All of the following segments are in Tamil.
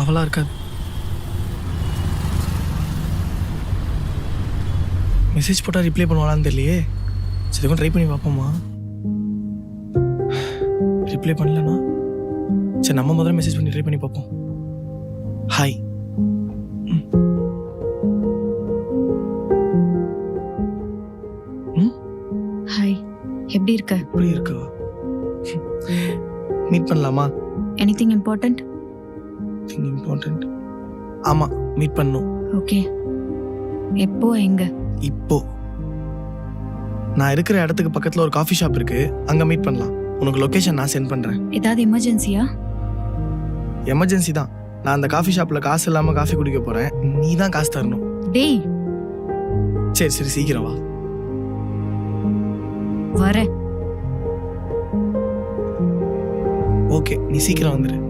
அவளா இருக்காது. மெசேஜ் போட்டால் ரிப்ளை பண்ணுவாளான்னு தெரியலையே. சரி ட்ரை பண்ணி பார்ப்போமா ரிப்ளை பண்ணலனா? சரி நம்ம முதல்ல மெசேஜ் பண்ணி ட்ரை பண்ணி பார்ப்போம். ஹாய் ஹாய் எப்படி இருக்க? எப்படி இருக்கு? மீட் பண்ணலாமா? எனிதிங் இம்பார்ட்டன்ட் திங் இம்பார்ட்டன்ட் ஆமாம் மீட் பண்ணணும். ஓகே. எப்போ எங்க? இப்போ. நான் இருக்கிற இடத்துக்கு பக்கத்தில் ஒரு காஃபி ஷாப் இருக்கு. அங்கே மீட் பண்ணலாம். உனக்கு லொக்கேஷன் நான் சென்ட் பண்ணுறேன் ஏதாவது எமர்ஜென்சியா எமர்ஜென்சி தான். நான் அந்த காஃபி ஷாப்பில் காசு இல்லாமல் காஃபி குடிக்க போகிறேன் நீ தான் காசு தரணும். டேய். சரி சரி சீக்கிரம் வா. வரேன். ஓகே நீ சீக்கிரம் வந்துடு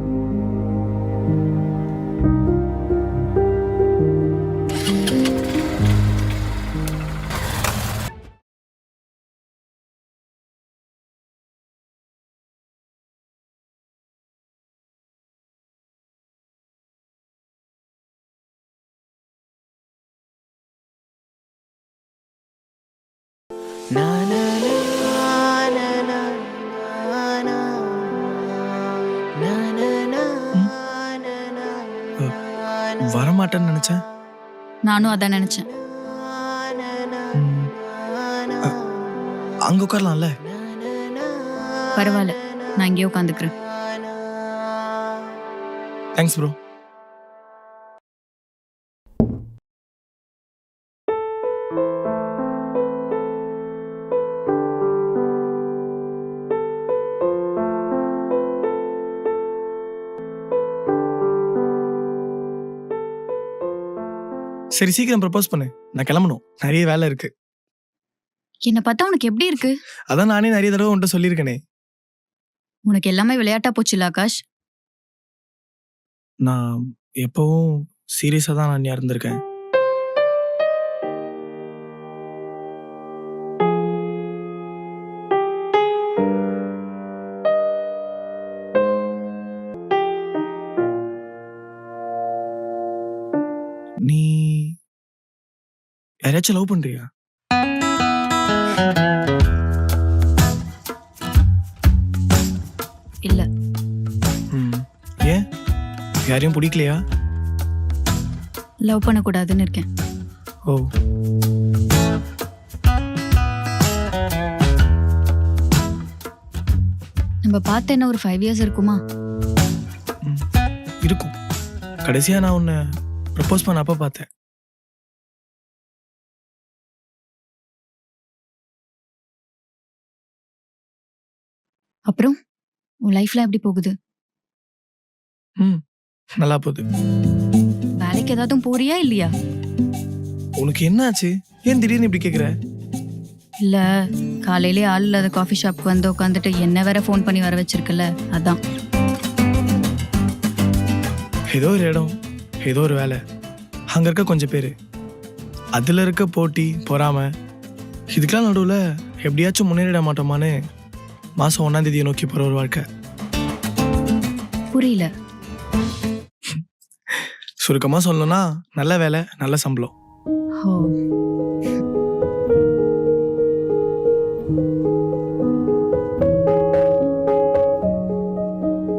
வரமாட்டேன்னு நினச்சேன். நானும் அதான் நினைச்சேன். அங்கே உட்காரலாம்ல? பரவாயில்ல. நான் இங்கேயே உட்காந்துக்கிறேன். தேங்க்ஸ் ப்ரோ சரி சீக்கிரம் ப்ரப்போஸ் பண்ணு. நான் கிளம்பணும். நிறைய வேலை இருக்கு. என்னை பார்த்தா உனக்கு எப்படி இருக்கு? அதான் நானே நிறைய தடவை உன்கிட்ட சொல்லியிருக்கேனே. உனக்கு எல்லாமே விளையாட்டா போச்சுல ஆகாஷ்? நான் எப்பவும் சீரியஸாக தான் நான் இருந்திருக்கேன். நீ யாரையாச்சும் லவ் பண்றியா? இல்ல. ம். ஏன்? யாரையும் பிடிக்கலையா? லவ் பண்ணக்கூடாதுன்னு இருக்கேன். ஓ. நம்ம பார்த்து என்ன ஒரு ஃபைவ் இயர்ஸ் இருக்குமா? இருக்கும். கடைசியா நான் உன்னை ப்ரப்போஸ் பண்ண அப்ப பார்த்தேன். அப்புறம் உன் லைஃப்ல எப்படி போகுது? ம் நல்லா போகுது. வேலைக்கு ஏதாவது போறியா இல்லையா? உனக்கு என்னாச்சு? ஏன் திடீர்னு இப்படி கேக்குற? இல்ல காலையிலே ஆள் இல்லாத காஃபி ஷாப்க்கு வந்து உட்காந்துட்டு என்ன வேற ஃபோன் பண்ணி வர வச்சிருக்கல அதான். ஏதோ ஒரு இடம் ஏதோ ஒரு வேலை. அங்க இருக்க கொஞ்சம் பேர். அதுல இருக்க போட்டி பொறாம. இதுக்கெல்லாம் நடுவுல எப்படியாச்சும் முன்னேறிட மாட்டோமான்னு மாசம் ஒன்னாம் தேதியை நோக்கி போற ஒரு வாழ்க்கை. புரியல. சுருக்கமா சொல்லணும்னா நல்ல வேலை நல்ல சம்பளம். ஓ.